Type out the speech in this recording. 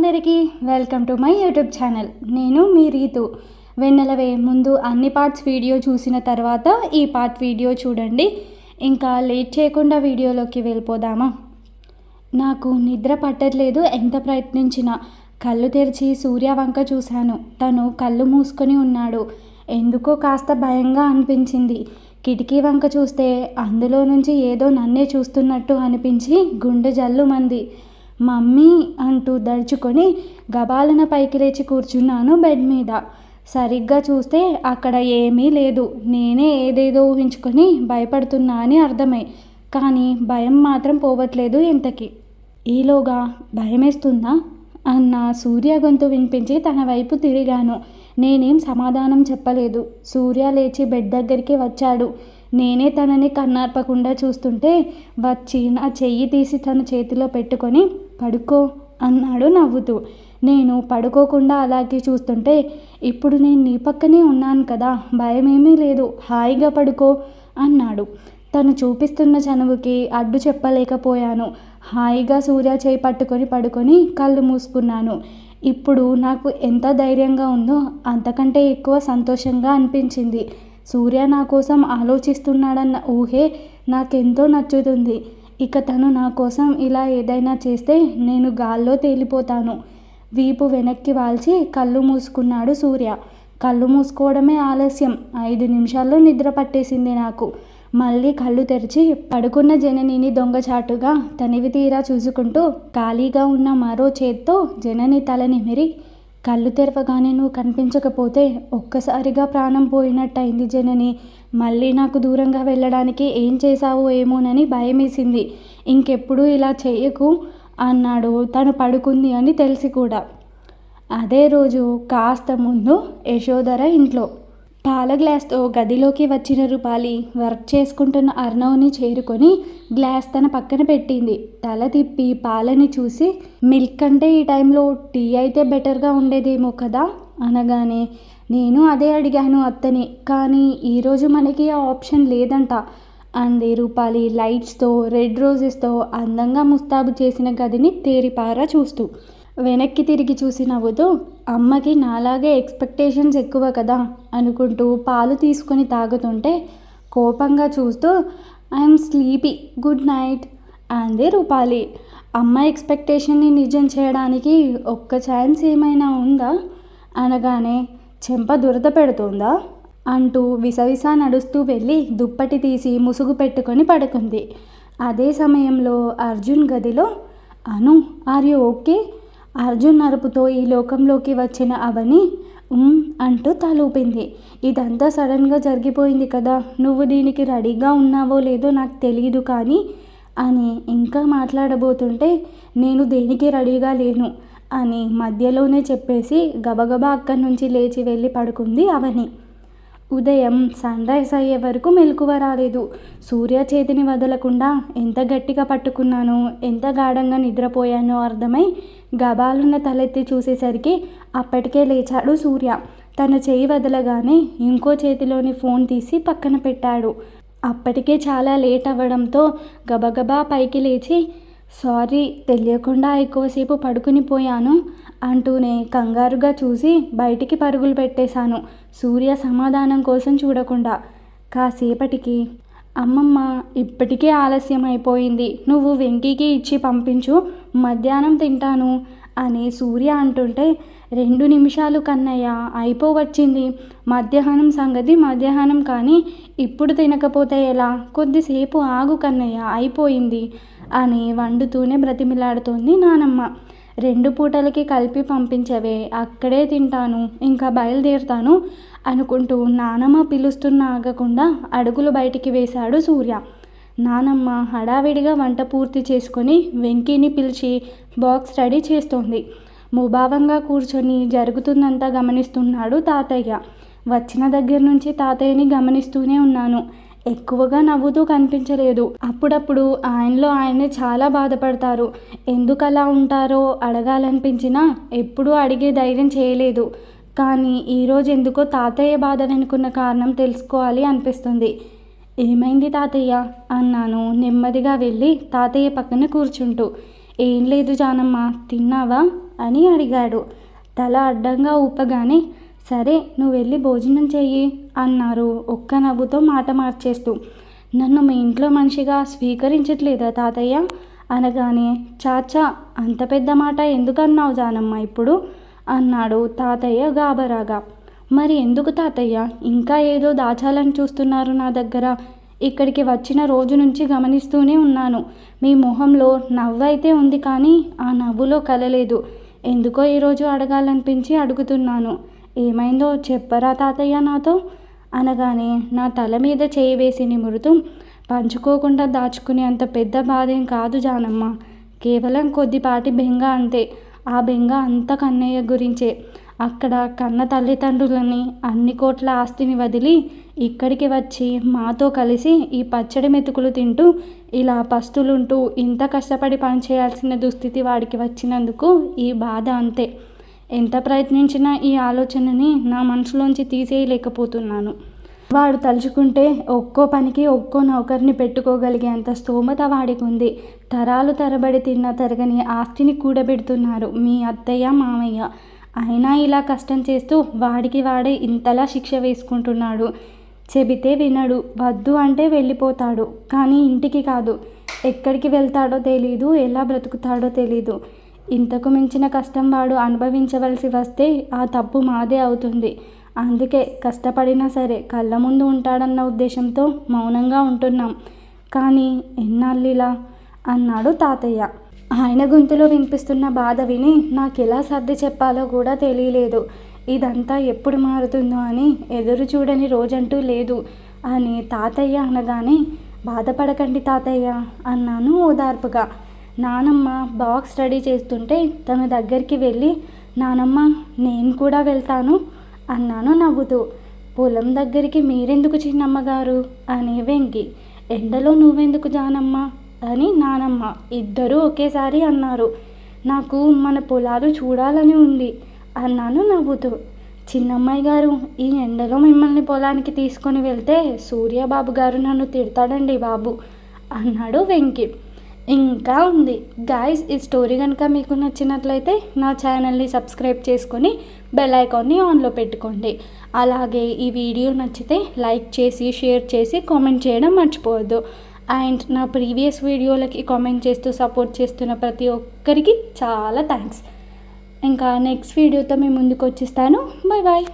అందరికీ welcome to my YouTube channel. నేను మీ రీతు. వెన్నెలవే ముందు అన్ని పార్ట్స్ వీడియో చూసిన తర్వాత ఈ పార్ట్ వీడియో చూడండి. ఇంకా లేట్ చేయకుండా వీడియోలోకి వెళ్ళిపోదామా? నాకు నిద్ర పట్టట్లేదు ఎంత ప్రయత్నించినా. కళ్ళు తెరిచి సూర్య వంక చూశాను. తను కళ్ళు మూసుకొని ఉన్నాడు. ఎందుకో కాస్త భయంగా అనిపించింది. కిటికీ వంక చూస్తే అందులో నుంచి ఏదో నన్నే చూస్తున్నట్టు అనిపించి గుండె జల్లుమంది. మమ్మీ అంటూ దడుచుకొని గబాలన పైకి లేచి కూర్చున్నాను బెడ్ మీద. సరిగ్గా చూస్తే అక్కడ ఏమీ లేదు. నేనే ఏదేదో ఊహించుకొని భయపడుతున్నా అని అర్థమై. కానీ భయం మాత్రం పోవట్లేదు ఇంతకి. ఈలోగా భయమేస్తుందా? అన్న సూర్య గొంతు వినిపించి తన వైపు తిరిగాను. నేనేం సమాధానం చెప్పలేదు. సూర్య లేచి బెడ్ దగ్గరికి వచ్చాడు. నేనే తనని కన్నార్పకుండా చూస్తుంటే వచ్చి నా చెయ్యి తీసి తన చేతిలో పెట్టుకొని పడుకో అన్నాడు నవ్వుతూ. నేను పడుకోకుండా అలాగే చూస్తుంటే ఇప్పుడు నేను నీ పక్కనే ఉన్నాను కదా భయమేమీ లేదు హాయిగా పడుకో అన్నాడు. తను చూపిస్తున్న చనువుకి అడ్డు చెప్పలేకపోయాను. హాయిగా సూర్య చేయి పట్టుకొని పడుకొని కళ్ళు మూసుకున్నాను. ఇప్పుడు నాకు ఎంత ధైర్యంగా ఉందో అంతకంటే ఎక్కువ సంతోషంగా అనిపించింది. సూర్య నా కోసం ఆలోచిస్తున్నాడన్న ఊహే నాకెంతో నచ్చుతుంది. ఇక తను నా కోసం ఇలా ఏదైనా చేస్తే నేను గాల్లో తేలిపోతాను. వీపు వెనక్కి వాల్చి కళ్ళు మూసుకున్నాడు సూర్య. కళ్ళు మూసుకోవడమే ఆలస్యం. ఐదు నిమిషాల్లో నిద్ర పట్టేసింది నాకు. మళ్ళీ కళ్ళు తెరిచి పడుకున్న జననిని దొంగచాటుగా తనివి తీరా చూసుకుంటూ ఖాళీగా ఉన్న మరో చేత్తో జనని తల నిమిరి కళ్ళు తెరవగానే నువ్వు కనిపించకపోతే ఒక్కసారిగా ప్రాణం పోయినట్టయింది జనని. మళ్ళీ నాకు దూరంగా వెళ్ళడానికి ఏం చేశావో ఏమోనని భయమేసింది. ఇంకెప్పుడు ఇలా చేయకు అన్నాడు. తను పడుకుంది అని తెలిసి కూడా. అదే రోజు కాస్త ముందు యశోధర ఇంట్లో పాల గ్లాస్తో గదిలోకి వచ్చిన రూపాలి వర్క్ చేసుకుంటున్న అర్ణవ్ని చేరుకొని గ్లాస్ తన పక్కన పెట్టింది. తల తిప్పి పాలని చూసి మిల్క్ అంటే ఈ టైంలో టీ అయితే బెటర్గా ఉండేదేమో కదా? అనగానే నేను అదే అడిగాను అత్తని కానీ ఈరోజు మనకి ఆ ఆప్షన్ లేదంట అంది రూపాలి లైట్స్తో రెడ్ రోజెస్తో అందంగా ముస్తాబు చేసిన గదిని తేరిపారా చూస్తూ. వెనక్కి తిరిగి చూసి నవ్వుతూ అమ్మకి నాలాగే ఎక్స్పెక్టేషన్స్ ఎక్కువ కదా అనుకుంటూ పాలు తీసుకొని తాగుతుంటే కోపంగా చూస్తూ ఐఎమ్ స్లీపీ గుడ్ నైట్ అంది రూపాలి. అమ్మ ఎక్స్పెక్టేషన్ని నిజం చేయడానికి ఒక్క ఛాన్స్ ఏమైనా ఉందా? అనగానే చెంప దురద పెడుతుందా? అంటూ విసవిస నడుస్తూ వెళ్ళి దుప్పటి తీసి ముసుగు పెట్టుకొని పడుకుంది. అదే సమయంలో అర్జున్ గదిలో Anu are you okay? Arjun నరుపుతో ఈ లోకంలోకి వచ్చిన అవని ఉమ్ అంటూ తలూపింది. ఇదంతా సడన్గా జరిగిపోయింది కదా నువ్వు దీనికి రెడీగా ఉన్నావో లేదో నాకు తెలియదు కానీ అని ఇంకా మాట్లాడబోతుంటే నేను దేనికి రెడీగా లేను అని మధ్యలోనే చెప్పేసి గబగబా అక్కడి నుంచి లేచి వెళ్ళి పడుకుంది అవని. ఉదయం సన్ రైజ్ అయ్యే వరకు మెలకువ రాలేదు. సూర్య చేతిని వదలకుండా ఎంత గట్టిగా పట్టుకున్నానో ఎంత గాఢంగా నిద్రపోయానో అర్థమై గబాలున్న తలెత్తి చూసేసరికి అప్పటికే లేచాడు సూర్య. తన చేయి వదలగానే ఇంకో చేతిలోని ఫోన్ తీసి పక్కన పెట్టాడు. అప్పటికే చాలా లేట్ అవ్వడంతో గబగబా పైకి లేచి సారీ తెలియకుండా ఎక్కువసేపు పడుకుని పోయాను. అంటూనే కంగారుగా చూసి బయటికి పరుగులు పెట్టేశాను. సూర్య సమాధానం కోసం చూడకుండా. కాసేపటికి అమ్మమ్మ ఇప్పటికే ఆలస్యం అయిపోయింది. నువ్వు వెంకీకి ఇచ్చి పంపించు. మధ్యాహ్నం తింటాను అని సూర్య అంటుంటే రెండు నిమిషాలు కన్నయ్య అయిపోవచ్చింది. మధ్యాహ్నం సంగతి మధ్యాహ్నం కానీ ఇప్పుడు తినకపోతే ఎలా? కొద్దిసేపు ఆగు కన్నయ్య అయిపోయింది అని వండుతూనే బ్రతిమిలాడుతోంది నానమ్మ. రెండు పూటలకి కలిపి పంపించవే అక్కడే తింటాను ఇంకా బయలుదేరుతాను అనుకుంటూ నానమ్మ పిలుస్తున్న ఆగకుండా అడుగులు బయటికి వేశాడు సూర్య. నానమ్మ హడావిడిగా వంట పూర్తి చేసుకొని వెంకీని పిలిచి బాక్స్ రెడీ చేస్తోంది. ముభావంగా కూర్చొని జరుగుతుందంతా గమనిస్తున్నాడు తాతయ్య. వచ్చిన దగ్గర నుంచి తాతయ్యని గమనిస్తూనే ఉన్నాను. ఎక్కువగా నవ్వుతూ కనిపించలేదు. అప్పుడప్పుడు ఆయనలో ఆయనే చాలా బాధపడతారు. ఎందుకు అలా ఉంటారో అడగాలనిపించినా ఎప్పుడూ అడిగే ధైర్యం చేయలేదు. కానీ ఈరోజు ఎందుకో తాతయ్య బాధ వెనుకున్న కారణం తెలుసుకోవాలి అనిపిస్తుంది. ఏమైంది తాతయ్య? అన్నాను నెమ్మదిగా వెళ్ళి తాతయ్య పక్కన కూర్చుంటూ. ఏం లేదు జానమ్మ తిన్నావా? అని అడిగాడు. తల అడ్డంగా ఊపగానే సరే నువ్వు వెళ్ళి భోజనం చెయ్యి అన్నారు ఒక్క నవ్వుతో మాట మార్చేస్తూ. నన్ను మీ ఇంట్లో మనిషిగా స్వీకరించట్లేదా తాతయ్య? అనగానే చాచా అంత పెద్ద మాట ఎందుకన్నావు జానమ్మ ఇప్పుడు? అన్నాడు తాతయ్య గాబరాగా మరి ఎందుకు తాతయ్య? ఇంకా ఏదో దాచాలని చూస్తున్నారు నా దగ్గర. ఇక్కడికి వచ్చిన రోజు నుంచి గమనిస్తూనే ఉన్నాను. మీ మొహంలో నవ్వైతే ఉంది కానీ ఆ నవ్వులో కలలేదు. ఎందుకో ఈరోజు అడగాలనిపించి అడుగుతున్నాను. ఏమైందో చెప్పరా తాతయ్య నాతో? అనగానే నా తల మీద చేయి వేసి నిమురుతూ పంచుకోకుండా దాచుకునే అంత పెద్ద బాధేం కాదు జానమ్మ. కేవలం కొద్దిపాటి బెంగ అంతే. ఆ బెంగ అంత కన్నయ్య గురించే. అక్కడ కన్న తల్లిదండ్రులని అన్ని కోట్ల ఆస్తిని వదిలి ఇక్కడికి వచ్చి మాతో కలిసి ఈ పచ్చడి మెతుకులు తింటూ ఇలా పస్తులుంటూ ఇంత కష్టపడి పనిచేయాల్సిన దుస్థితి వాడికి వచ్చినందుకు ఈ బాధ అంతే. ఎంత ప్రయత్నించినా ఈ ఆలోచనని నా మనసులోంచి తీసేయలేకపోతున్నాను. వాడు తలుచుకుంటే ఒక్కో పనికి ఒక్కో నౌకర్ని పెట్టుకోగలిగే అంత స్తోమత వాడికి ఉంది తరాలు తరబడి తిన్న తరగని ఆస్తిని కూడబెడుతున్నారు మీ అత్తయ్య మామయ్య. అయినా ఇలా కష్టం చేస్తూ వాడికి వాడే ఇంతలా శిక్ష వేసుకుంటున్నాడు. చెబితే వినడు వద్దు అంటే వెళ్ళిపోతాడు. కానీ ఇంటికి కాదు ఎక్కడికి వెళ్తాడో తెలీదు ఎలా బ్రతుకుతాడో తెలీదు. ఇంతకు మించిన కష్టం వాడు అనుభవించవలసి వస్తే ఆ తప్పు మాదే అవుతుంది. అందుకే కష్టపడినా సరే కళ్ళ ముందు ఉంటాడన్న ఉద్దేశంతో మౌనంగా ఉంటున్నాం. కానీ ఎన్నాళ్ళిలా అన్నాడు తాతయ్య. ఆయన గొంతులో వినిపిస్తున్న బాధ విని నాకు ఎలా సర్ది చెప్పాలో కూడా తెలియలేదు. ఇదంతా ఎప్పుడు మారుతుందో అని ఎదురు చూడని రోజంటూ లేదు అని తాతయ్య అనగానే బాధపడకండి తాతయ్య అన్నాను ఓదార్పుగా. నానమ్మ బాక్స్ రెడీ చేస్తుంటే తన దగ్గరికి వెళ్ళి నానమ్మ నేను కూడా వెళ్తాను అన్నాను నవ్వుతూ. పొలం దగ్గరికి మీరెందుకు చిన్నమ్మగారు? అని వెంకి. ఎండలో నువ్వెందుకు జానమ్మ? అని నానమ్మ. ఇద్దరూ ఒకేసారి అన్నారు. నాకు మన పొలాలు చూడాలని ఉంది అన్నాను నవ్వుతూ. చిన్నమ్మాయి గారు ఈ ఎండలో మిమ్మల్ని పొలానికి తీసుకొని వెళ్తే సూర్యబాబు గారు నన్ను తిడతాడండి బాబు అన్నాడు వెంకి. ఇంకా ఉంది. గాయస్ ఈ స్టోరీ కనుక మీకు నచ్చినట్లయితే నా ఛానల్ని సబ్స్క్రైబ్ చేసుకొని బెల్ ఐకాన్ని ఆన్లో పెట్టుకోండి. అలాగే ఈ వీడియో నచ్చితే లైక్ చేసి షేర్ చేసి కామెంట్ చేయడం మర్చిపోవద్దు. అండ్ నా ప్రీవియస్ వీడియోలకి కామెంట్ చేస్తూ సపోర్ట్ చేస్తున్న ప్రతి ఒక్కరికి చాలా థ్యాంక్స్ ఇంకా నెక్స్ట్ వీడియోతో మేము ముందుకు వచ్చిస్తాను. Bye bye